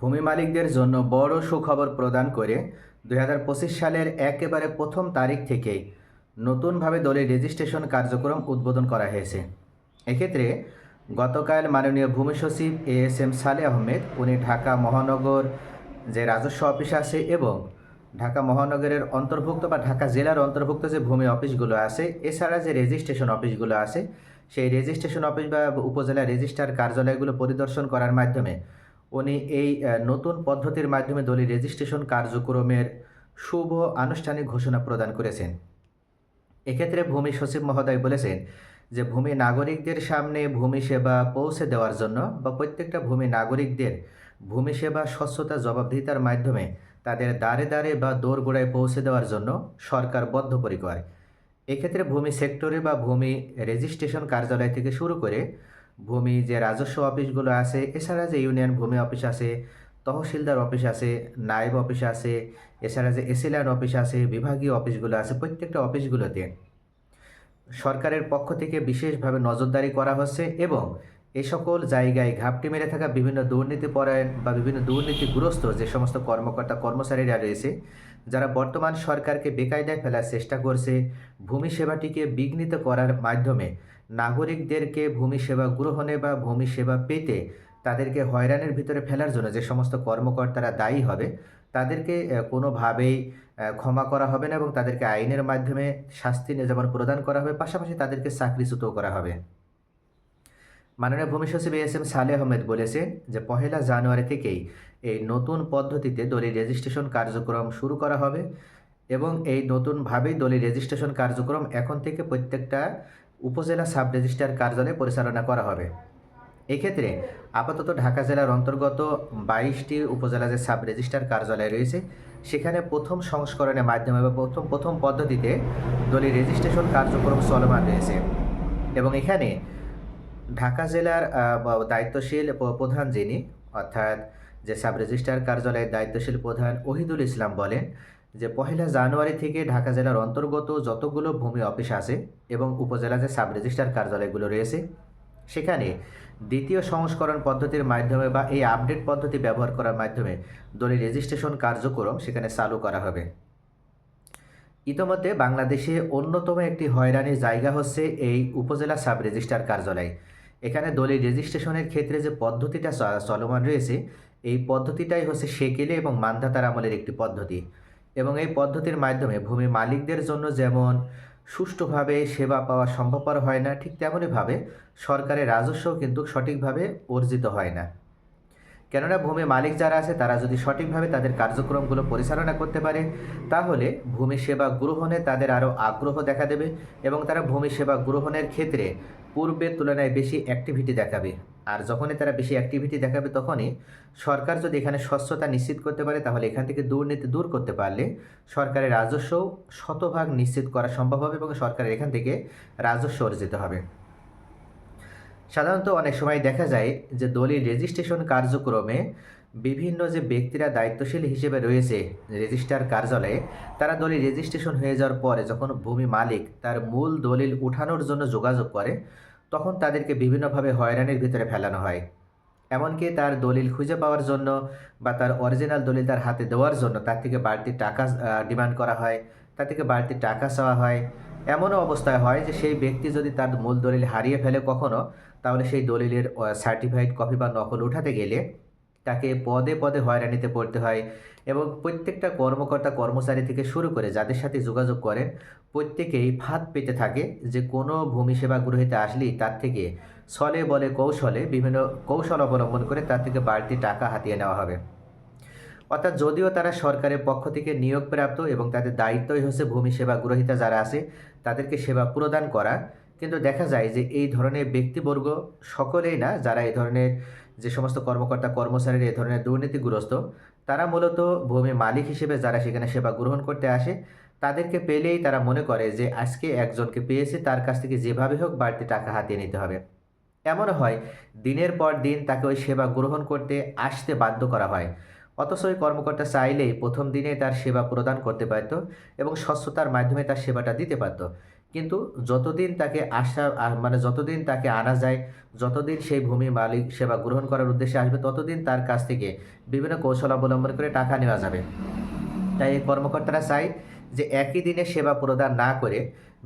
ভূমি মালিকদের জন্য বড় সুখবর প্রদান করে দু হাজার পঁচিশ সালের একেবারে প্রথম তারিখ থেকেই নতুনভাবে দলের রেজিস্ট্রেশন কার্যক্রম উদ্বোধন করা হয়েছে। এক্ষেত্রে গতকাল মাননীয় ভূমি সচিব এ এস এম সালে আহমেদ, উনি ঢাকা মহানগর যে রাজস্ব অফিস আছে এবং ঢাকা মহানগরের অন্তর্ভুক্ত বা ঢাকা জেলার অন্তর্ভুক্ত যে ভূমি অফিসগুলো আছে, এছাড়া যে রেজিস্ট্রেশন অফিসগুলো আছে, সেই রেজিস্ট্রেশন অফিস বা উপজেলা রেজিস্ট্রার কার্যালয়গুলো পরিদর্শন করার মাধ্যমে উনি এই নতুন পদ্ধতির মাধ্যমে দলিল রেজিস্ট্রেশন কার্যক্রমের শুভ আনুষ্ঠানিক ঘোষণা প্রদান করেছেন। এক্ষেত্রে ভূমি সচিব মহোদয় বলেছেন যে ভূমি নাগরিকদের সামনে ভূমি সেবা পৌঁছে দেওয়ার জন্য বা প্রত্যেকটা ভূমি নাগরিকদের ভূমি সেবা স্বচ্ছতা, জবাবদিহিতার মাধ্যমে তাদের দ্বারে দ্বারে বা দোরগোড়ায় পৌঁছে দেওয়ার জন্য সরকার বদ্ধপরিকর। এক্ষেত্রে ভূমি সেক্টরে বা ভূমি রেজিস্ট্রেশন কার্যালয় থেকে শুরু করে ভূমি যে রাজস্ব অফিসগুলো আছে, এছাড়া যে ইউনিয়ন ভূমি অফিস আছে, তহসিলদার অফিস আছে, নায়েব অফিস আছে, এছাড়া যে এসিল্যান্ড অফিস আছে, বিভাগীয় অফিসগুলো আছে, প্রত্যেকটা অফিসগুলোতে সরকারের পক্ষ থেকে বিশেষভাবে নজরদারি করা হচ্ছে এবং এই সকল জায়গায় ঘাপটি মেরে থাকা বিভিন্ন দুর্নীতি পরায়ণ বা বিভিন্ন দুর্নীতিগ্রস্ত যে সমস্ত কর্মকর্তা কর্মচারীরা রয়েছে যারা বর্তমান সরকারকে বেকায়দায় ফেলার চেষ্টা করছে, ভূমি সেবাটিকে বিঘ্নিত করার মাধ্যমে নাগরিকদেরকে ভূমি সেবা গ্রহণে বা ভূমি সেবা পেতে তাদেরকে হয়রানির ভিতরে ফেলার জন্য যে সমস্ত কর্মকর্তারা দায়ী হবে, তাদেরকে কোনোভাবেই ক্ষমা করা হবে না এবং তাদেরকে আইনের মাধ্যমে শাস্তি যেমন প্রদান করা হবে, পাশাপাশি তাদেরকে চাকরিচ্যুতও করা হবে। মাননীয় ভূমি সচিব এস এম সালে আহমেদ বলেছেন যে পহেলা জানুয়ারি থেকেই এই নতুন পদ্ধতিতে দলিল রেজিস্ট্রেশন কার্যক্রম শুরু করা হবে এবং এই নতুনভাবেই দলিল রেজিস্ট্রেশন কার্যক্রম এখন থেকে প্রত্যেকটা উপজেলা সাব রেজিস্ট্রার কার্যালয়ে পরিচালনা করা হবে। এক্ষেত্রে আপাতত ঢাকা জেলার অন্তর্গত বাইশটি উপজেলা যে সাব রেজিস্ট্রার কার্যালয় রয়েছে, সেখানে প্রথম সংস্করণের মাধ্যমে বা প্রথম প্রথম পদ্ধতিতে দলিল রেজিস্ট্রেশন কার্যক্রম চলমান রয়েছে এবং এখানে ঢাকা জেলার দায়িত্বশীল প্রধান যিনি, অর্থাৎ যে সাব রেজিস্ট্রার কার্যালয়ের দায়িত্বশীল প্রধান ওহিদুল ইসলাম বলেন যে পহেলা জানুয়ারি থেকে ঢাকা জেলার অন্তর্গত যতগুলো ভূমি অফিস আছে এবং উপজেলা যে সাব রেজিস্ট্রার কার্যালয়গুলো রয়েছে, সেখানে দ্বিতীয় সংস্করণ পদ্ধতির মাধ্যমে বা এই আপডেট পদ্ধতি ব্যবহার করার মাধ্যমে দলিল রেজিস্ট্রেশন কার্যক্রম সেখানে চালু করা হবে। ইতোমধ্যে বাংলাদেশে অন্যতম একটি হয়রানির জায়গা হচ্ছে এই উপজেলা সাব রেজিস্ট্রার কার্যালয়। এখানে দলিল রেজিস্ট্রেশনের ক্ষেত্রে যে পদ্ধতিটা চলমান রয়েছে, এই পদ্ধতিটাই হচ্ছে সেকেলে এবং মান্ধাতার আমলের একটি পদ্ধতি। এবং এই পদ্ধতির মাধ্যমে ভূমি মালিকদের জন্য যেমন সুষ্ঠুভাবে সেবা পাওয়া সম্ভবপর হয় না, ঠিক তেমনইভাবে সরকারের রাজস্বও কিন্তু সঠিকভাবে অর্জিত হয় না। কেননা ভূমি মালিক যারা আছে, তারা যদি সঠিকভাবে তাদের কার্যক্রমগুলো পরিচালনা করতে পারে, তাহলে ভূমি সেবা গ্রহণে তাদের আরও আগ্রহ দেখা দেবে এবং তারা ভূমি সেবা গ্রহণের ক্ষেত্রে পূর্বের তুলনায় বেশি অ্যাক্টিভিটি দেখাবে। আর যখনই তারা বেশি অ্যাক্টিভিটি দেখাবে তখনই সরকার যদি এখানে স্বচ্ছতা নিশ্চিত করতে পারে, তাহলে এখান থেকে দুর্নীতি দূর করতে পারলে সরকারের রাজস্ব শতভাগ নিশ্চিত করা সম্ভব হবে এবং সরকারের এখান থেকে রাজস্ব অর্জিত হবে। সাধারণত অনেক সময় দেখা যায় যে দলিল রেজিস্ট্রেশন কার্যক্রমে বিভিন্ন যে ব্যক্তিরা দায়িত্বশীল হিসেবে রয়েছে রেজিস্ট্রার কার্যালয়ে, তারা দলিল রেজিস্ট্রেশন হয়ে যাওয়ার পরে যখন ভূমি মালিক তার মূল দলিল উঠানোর জন্য যোগাযোগ করে, তখন তাদেরকে বিভিন্নভাবে হয়রানির ভিতরে ফেলানো হয়। এমনকি তার দলিল খুঁজে পাওয়ার জন্য বা তার অরিজিনাল দলিল তার হাতে দেওয়ার জন্য তার থেকে বাড়তি টাকা ডিমান্ড করা হয়, তার থেকে বাড়তি টাকা চাওয়া হয়। এমনও অবস্থায় হয় যে সেই ব্যক্তি যদি তার মূল দলিল হারিয়ে ফেলে কখনো, তাহলে সেই দলিলের সার্টিফাইড কপি বা নকল উঠাতে গেলে তাকে পদে পদে হয়রানিতে পড়তে হয় এবং প্রত্যেকটা কর্মকর্তা, কর্মচারী থেকে শুরু করে যাদের সাথে যোগাযোগ করেন, প্রত্যেকেই ফাঁদ পেতে থাকে যে কোনো ভূমি সেবা গ্রহীতে আসলেই তার থেকে ছলে বলে কৌশলে বিভিন্ন কৌশল অবলম্বন করে তার থেকে বাড়তি টাকা হাতিয়ে নেওয়া হবে। অর্থাৎ যদিও তারা সরকারের পক্ষ থেকে নিয়োগপ্রাপ্ত এবং তাদের দায়িত্বই হচ্ছে ভূমি সেবা গ্রহীতা যারা আছে, তাদেরকে সেবা প্রদান করা। কিন্তু দেখা যায় যে এই ধরনের ব্যক্তিবর্গ সকলেই না, যারা এই ধরনের যে সমস্ত কর্মকর্তা, কর্মচারীর এই ধরনের দুর্নীতিগ্রস্ত, তারা মূলত ভূমি মালিক হিসেবে যারা সেখানে সেবা গ্রহণ করতে আসে, তাদেরকে পেলেই তারা মনে করে যে আজকে একজনকে পেয়েছে, তার কাছ থেকে যেভাবে হোক বাড়তি টাকা হাতিয়ে নিতে হবে। এমনও হয়, দিনের পর দিন তাকে ওই সেবা গ্রহণ করতে আসতে বাধ্য করা হয়। অথচ ওই কর্মকর্তা চাইলেই প্রথম দিনে তার সেবা প্রদান করতে পারত এবং স্বচ্ছতার মাধ্যমে তার সেবাটা দিতে পারত। কিন্তু যতদিন তাকে আসা মানে যতদিন তাকে আনা যায়, যতদিন সেই ভূমি মালিক সেবা গ্রহণ করার উদ্দেশ্যে আসবে, ততদিন তার কাছ থেকে বিভিন্ন কৌশল অবলম্বন করে টাকা নেওয়া যাবে। তাই এই কর্মকর্তারা চাই যে একই দিনে সেবা প্রদান না করে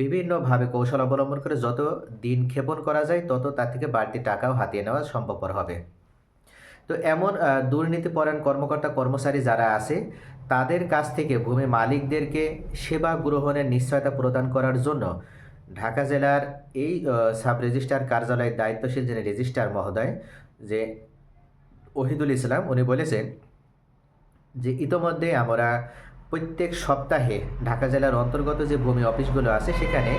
বিভিন্নভাবে কৌশল অবলম্বন করে যত দিন ক্ষেপণ করা যায়, তত তার থেকে বাড়তি টাকাও হাতিয়ে নেওয়া সম্ভবপর হবে। তো এমন দুর্নীতিপরায়ণ কর্মকর্তা, কর্মচারী যারা আছে, তাদের কাছ থেকে ভূমি মালিকদেরকে সেবা গ্রহণের নিশ্চয়তা প্রদান করার জন্য ঢাকা জেলার এই সাব রেজিস্ট্রার কার্যালয়ের দায়িত্বশীল যিনি রেজিস্ট্রার মহোদয়, যে ওহিদুল ইসলাম, উনি বলেছেন যে ইতোমধ্যে আমরা প্রত্যেক সপ্তাহে ঢাকা জেলার অন্তর্গত যে ভূমি অফিসগুলো আছে, সেখানে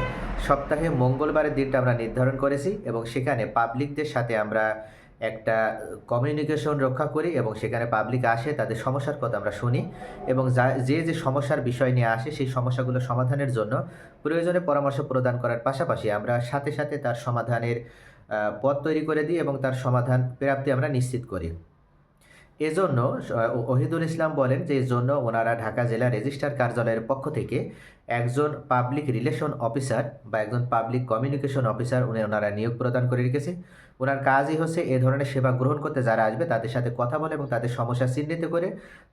সপ্তাহে মঙ্গলবারের দিনটা আমরা নির্ধারণ করেছি এবং সেখানে পাবলিকদের সাথে আমরা একটা কমিউনিকেশন রক্ষা করি এবং সেখানে পাবলিক আসে, তাদের সমস্যার কথা আমরা শুনি এবং যা, যে সমস্যার বিষয় নিয়ে আসে, সেই সমস্যাগুলো সমাধানের জন্য প্রয়োজনে পরামর্শ প্রদান করার পাশাপাশি আমরা সাথে সাথে তার সমাধানের পথ তৈরি করে দিই এবং তার সমাধান প্রাপ্তি আমরা নিশ্চিত করি। এজন্য ওহিদুল ইসলাম বলেন যে জন্য ওনারা ঢাকা জেলা রেজিস্ট্রার কার্যালয়ের পক্ষ থেকে একজন পাবলিক রিলেশন অফিসার বা একজন পাবলিক কমিউনিকেশন অফিসার উনি ওনারা নিয়োগ প্রদান করে রেখেছে। ওনার কাজই হচ্ছে এ ধরনের সেবা গ্রহণ করতে যারা আসবে তাদের সাথে কথা বলে এবং তাদের সমস্যা চিহ্নিত করে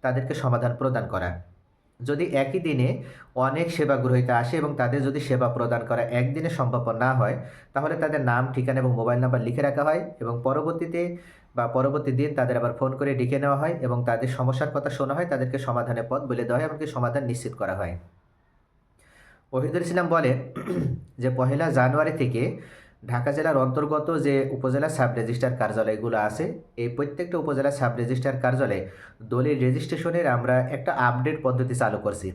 তাদেরকে সমাধান প্রদান করা। যদি একই দিনে অনেক সেবা গ্রহীতা আসে এবং তাদের যদি সেবা প্রদান করা একদিনে সম্ভব না হয়, তাহলে তাদের নাম, ঠিকানা এবং মোবাইল নাম্বার লিখে রাখা হয় এবং পরবর্তীতে বা পরবর্তী দিন তাদের আবার ফোন করে ডেকে নেওয়া হয় এবং তাদের সমস্যার কথা শোনা হয়, তাদেরকে সমাধানের পথ বলে দেওয়া হয় এমনকি সমাধান নিশ্চিত করা হয়। ওহিদুল ইসলাম বলেন যে পহেলা জানুয়ারি থেকে ঢাকা জেলার অন্তর্গত যে উপজেলা সাব রেজিস্ট্রার কার্যালয়গুলো আছে, এই প্রত্যেকটা উপজেলা সাব রেজিস্ট্রার কার্যালয়ে দলিল রেজিস্ট্রেশনের আমরা একটা আপডেট পদ্ধতি চালু করছি।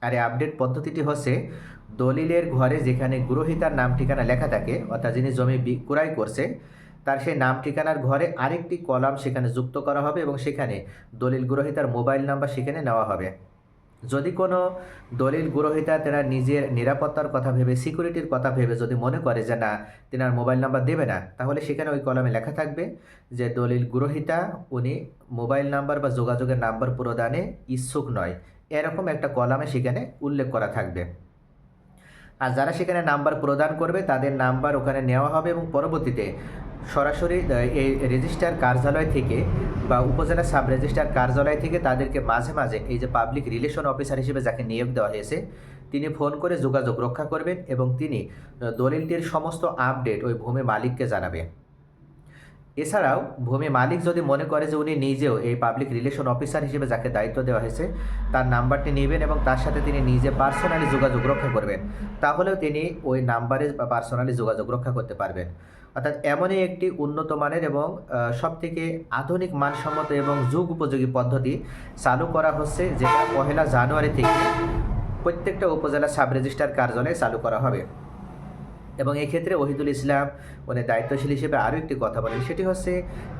আর এই আপডেট পদ্ধতিটি হচ্ছে দলিলের ঘরে যেখানে গ্রহীতার নাম ঠিকানা লেখা থাকে, অর্থাৎ যিনি জমি বি- ক্রয় করছে, তার সেই নাম ঠিকানার ঘরে আরেকটি কলাম সেখানে যুক্ত করা হবে এবং সেখানে দলিল গ্রহীতার মোবাইল নাম্বার সেখানে নেওয়া হবে। যদি কোনো দলিল গ্রহীতা তেনার নিজের নিরাপত্তার কথা ভেবে, সিকিউরিটির কথা ভেবে যদি মনে করে যে না, তেনার মোবাইল নাম্বার দেবে না, তাহলে সেখানে ওই কলামে লেখা থাকবে যে দলিল গ্রহীতা উনি মোবাইল নাম্বার বা যোগাযোগের নাম্বার প্রদানে ইচ্ছুক নয়। এরকম একটা কলামে সেখানে উল্লেখ করা থাকবে। আর যারা সেখানে নাম্বার প্রদান করবে, তাদের নাম্বার ওখানে নেওয়া হবে এবং পরবর্তীতে সরাসরি এই রেজিস্ট্রার কার্যালয় থেকে বা উপজেলা সাব রেজিস্ট্রার কার্যালয় থেকে তাদেরকে মাঝে মাঝে এই যে পাবলিক রিলেশন অফিসার হিসেবে যাকে নিয়োগ দেওয়া হয়েছে, তিনি ফোন করে যোগাযোগ রক্ষা করবেন এবং তিনি দলিলটির সমস্ত আপডেট ওই ভূমি মালিককে জানাবে। এছাড়াও ভূমি মালিক যদি মনে করে যে উনি নিজেও এই পাবলিক রিলেশন অফিসার হিসেবে যাকে দায়িত্ব দেওয়া হয়েছে, তার নাম্বারটি নেবেন এবং তার সাথে তিনি নিজে পার্সোনালি যোগাযোগ রক্ষা করবেন, তাহলেও তিনি ওই নাম্বারে পার্সোনালি যোগাযোগ রক্ষা করতে পারবেন। অর্থাৎ এমনই একটি উন্নত মানের এবং সবথেকে আধুনিক মানসম্মত এবং যুগ উপযোগী পদ্ধতি চালু করা হচ্ছে, যেটা পহেলা জানুয়ারি থেকে প্রত্যেকটা উপজেলা সাব রেজিস্ট্রার কার্যালয়ে চালু করা হবে। এবং এক্ষেত্রে ওহিদুল ইসলাম উনি দায়িত্বশীল হিসেবে আরও একটি কথা বলেন। সেটি হচ্ছে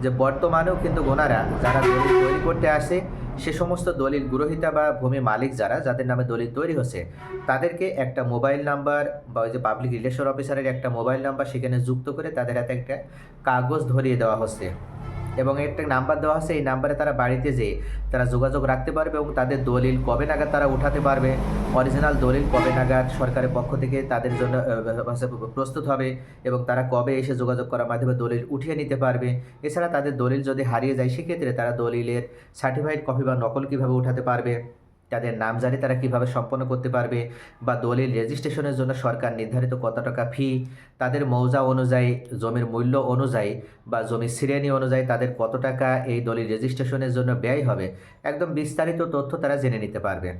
যে, বর্তমানেও কিন্তু ওনারা, যারা তৈরি করতে আসে সে সমস্ত দলিল গ্রহীতা বা ভূমি মালিক যারা, যাদের নামে দলিল তৈরি হচ্ছে, তাদেরকে একটা মোবাইল নাম্বার বা ওই যে পাবলিক রিলেশন অফিসারের একটা মোবাইল নাম্বার সেখানে যুক্ত করে তাদের হাতে একটা কাগজ ধরিয়ে দেওয়া হচ্ছে। এবং একটা নাম্বার দেওয়া হচ্ছে এই নাম্বারে তারা বাড়িতে যেয়ে তারা যোগাযোগ রাখতে পারবে এবং তাদের দলিল কবে নাগাদ তারা উঠাতে পারবে। অরিজিনাল দলিল কবে নাগাদ সরকারের পক্ষ থেকে তাদের জন্য প্রস্তুত হবে এবং তারা কবে এসে যোগাযোগ করার মাধ্যমে দলিল উঠিয়ে নিতে পারবে। এছাড়া তাদের দলিল যদি হারিয়ে যায়, সেক্ষেত্রে তারা দলিলের সার্টিফাইড কপি বা নকল কীভাবে উঠাতে পারবে? তাদের নামজারি তারা কীভাবে সম্পন্ন করতে পারবে বা দলিল রেজিস্ট্রেশনের জন্য সরকার নির্ধারিত কত টাকা ফি তাদের মৌজা অনুযায়ী, জমির মূল্য অনুযায়ী বা জমির শ্রেণি অনুযায়ী তাদের কত টাকা এই দলিল রেজিস্ট্রেশনের জন্য ব্যয় হবে, একদম বিস্তারিত তথ্য তারা জেনে নিতে পারবে।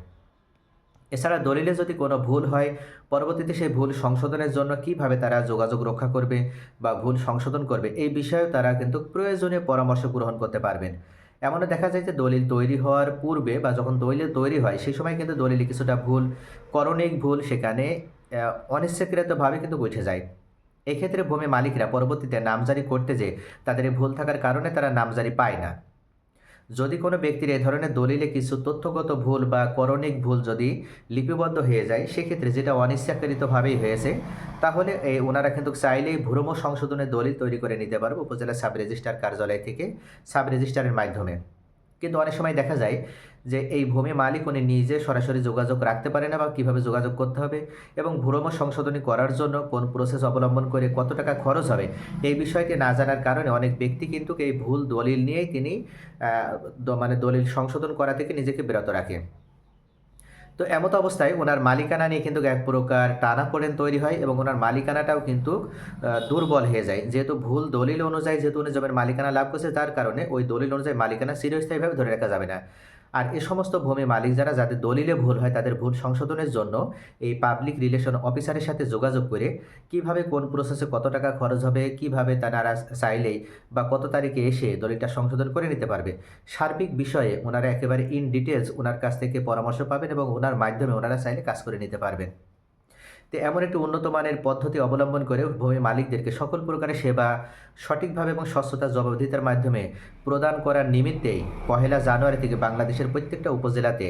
এছাড়া দলিলে যদি কোনো ভুল হয়, পরবর্তীতে সেই ভুল সংশোধনের জন্য কীভাবে তারা যোগাযোগ রক্ষা করবে বা ভুল সংশোধন করবে, এই বিষয়েও তারা কিন্তু প্রয়োজনীয় পরামর্শ গ্রহণ করতে পারবেন। এমনও দেখা যায় যে দলিল তৈরি হওয়ার পূর্বে বা যখন দলিল তৈরি হয়, সেই সময় কিন্তু দলিলে কিছুটা ভুল, করণিক ভুল সেখানে অনিচ্ছাকৃতভাবে কিন্তু বুঝে যায়। এক্ষেত্রে ভূমি মালিকরা পরবর্তীতে নামজারি করতে যে তাদের ভুল থাকার কারণে তারা নামজারি পায় না। যদি কোনো ব্যক্তির এ ধরনের দলিলে কিছু তথ্যগত ভুল বা করণিক ভুল যদি লিপিবদ্ধ হয়ে যায়, সেক্ষেত্রে যেটা অনিচ্ছাকৃতভাবেই হয়েছে, তাহলে এই ওনারা কিন্তু চাইলেই ভ্রম সংশোধনের দলিল তৈরি করে নিতে পারবে উপজেলা সাব রেজিস্ট্রার কার্যালয় থেকে, সাব রেজিস্ট্রারের মাধ্যমে। কিন্তু অনেক সময় দেখা যায় যে এই ভূমি মালিক উনি নিজে সরাসরি যোগাযোগ রাখতে পারে না বা কীভাবে যোগাযোগ করতে হবে এবং ভূরম সংশোধনী করার জন্য কোন প্রসেস অবলম্বন করে কত টাকা খরচ হবে এই বিষয়টি না জানার কারণে অনেক ব্যক্তি কিন্তু এই ভুল দলিল নিয়েই তিনি মানে দলিল সংশোধন করা থেকে নিজেকে বিরত রাখে। তো এমত অবস্থায় ওনার মালিকানা নিয়ে কিন্তু এক প্রকার টানাপোড়েন তৈরি হয় এবং ওনার মালিকানাটাও কিন্তু দুর্বল হয়ে যায়। যেহেতু ভুল দলিল অনুযায়ী যেহেতু উনি জমির মালিকানা লাভ করছে, তার কারণে ওই দলিল অনুযায়ী মালিকানা চিরস্থায়ীভাবে ধরে রাখা যাবে না। আর এ সমস্ত ভূমি মালিক যারা, যাদের দলিলে ভুল হয়, তাদের ভুল সংশোধনের জন্য এই পাবলিক রিলেশন অফিসারের সাথে যোগাযোগ করে কীভাবে, কোন প্রসেসে কত টাকা খরচ হবে, কীভাবে তারা চাইলেই বা কত তারিখে এসে দলিলটা সংশোধন করে নিতে পারবে। সার্বিক বিষয়ে ওনারা একেবারে ইন ডিটেলস ওনার কাছ থেকে পরামর্শ পাবেন এবং ওনার মাধ্যমে ওনারা চাইলে কাজ করে নিতে পারবেন। এমন একটি উন্নত মানের পদ্ধতি অবলম্বন করে ভূমি মালিকদেরকে সকল প্রকারের সেবা সঠিকভাবে এবং স্বচ্ছতা জবাবদিহিতার মাধ্যমে প্রদান করার নিমিত্তেই পহেলা জানুয়ারি থেকে বাংলাদেশের প্রত্যেকটা উপজেলাতে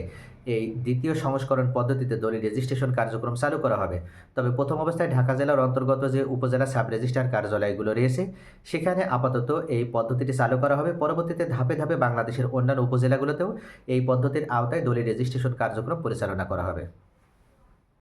এই দ্বিতীয় সংস্করণ পদ্ধতিতে দলিল রেজিস্ট্রেশন কার্যক্রম চালু করা হবে। তবে প্রথম অবস্থায় ঢাকা জেলার অন্তর্গত যে উপজেলা সাব রেজিস্ট্রার কার্যালয়গুলো রয়েছে, সেখানে আপাতত এই পদ্ধতিটি চালু করা হবে। পরবর্তীতে ধাপে ধাপে বাংলাদেশের অন্যান্য উপজেলাগুলোতেও এই পদ্ধতির আওতায় দলিল রেজিস্ট্রেশন কার্যক্রম পরিচালনা করা হবে।